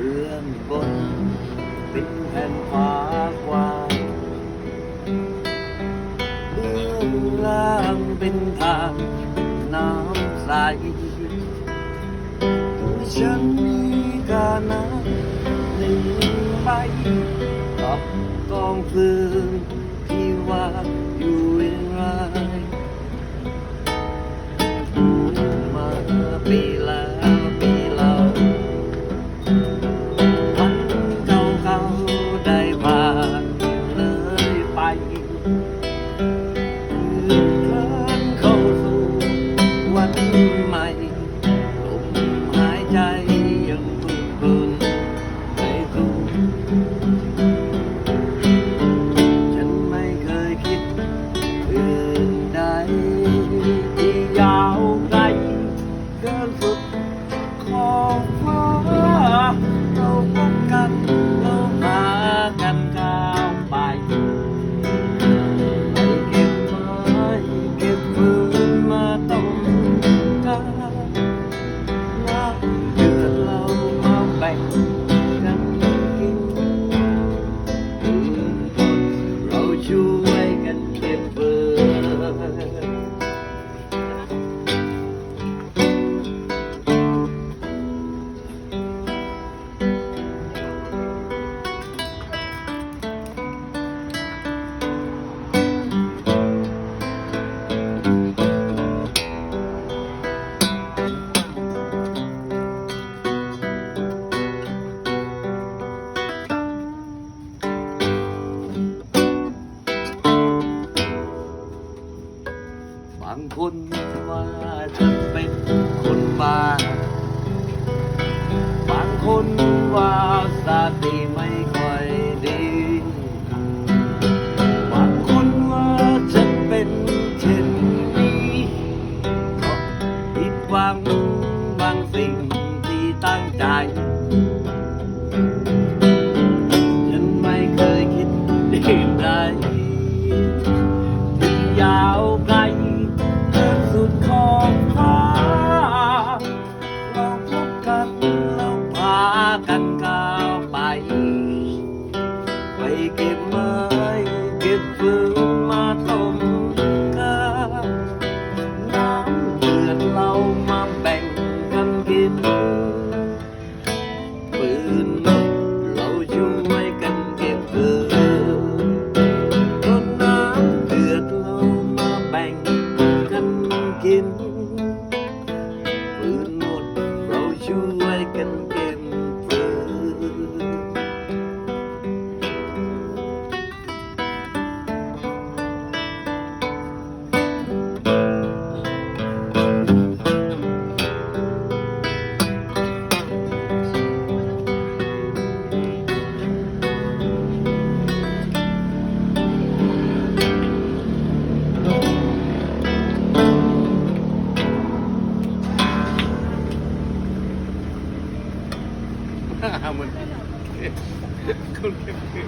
เบื้องบนเป็นแผ่นฟ้ากว้างเบื้องล่างเป็นทางน้ำใสคือฉันมีกานะหนึ่งใบกับกองเพน ลมหายใจ คนว่าฉันเป็นคนบ้า บางคนว่าสติไม่ค่อยดี บางคนว่าฉันเป็นเช่นนี้เพราะผิดหวังบางสิ่ง ปืนลบเราช่วยกันเก็บเกินต้นน้ำเดือดเรามาแบ่งกันกินปืนหมดเราช่วยกัน I'm going to get